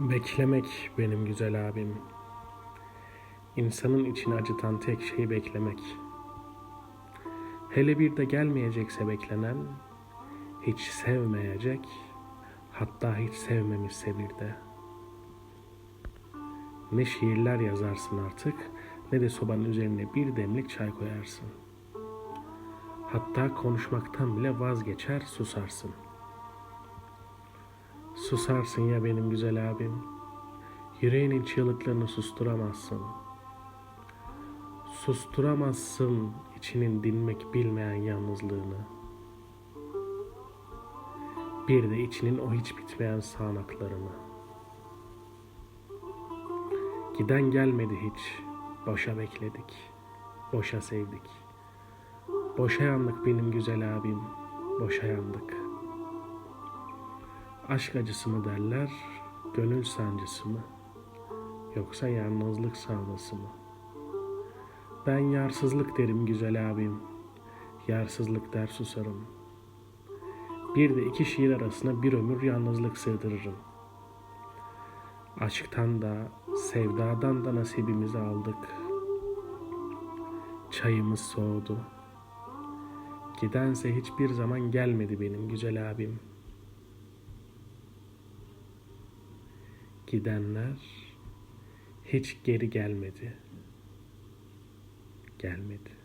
Beklemek benim güzel abim. İnsanın içini acıtan tek şey beklemek. Hele bir de gelmeyecekse beklenen, hiç sevmeyecek, hatta hiç sevmemişse bir de. Ne şiirler yazarsın artık, ne de sobanın üzerine bir demlik çay koyarsın. Hatta konuşmaktan bile vazgeçer, susarsın. Susarsın ya benim güzel abim. Yüreğinin çığlıklarını susturamazsın. Susturamazsın içinin dinmek bilmeyen yalnızlığını. Bir de içinin o hiç bitmeyen sağanaklarını. Giden gelmedi hiç. Boşa bekledik. Boşa sevdik. Boşa yandık benim güzel abim. Boşa yandık. Aşk acısı mı derler, gönül sancısı mı? Yoksa yalnızlık savması mı? Ben yarsızlık derim güzel abim. Yarsızlık der susarım. Bir de iki şiir arasına bir ömür yalnızlık sığdırırım. Aşktan da, sevdadan da nasibimizi aldık. Çayımız soğudu. Gidense hiçbir zaman gelmedi benim güzel abim. Gidenler hiç geri gelmedi. Gelmedi.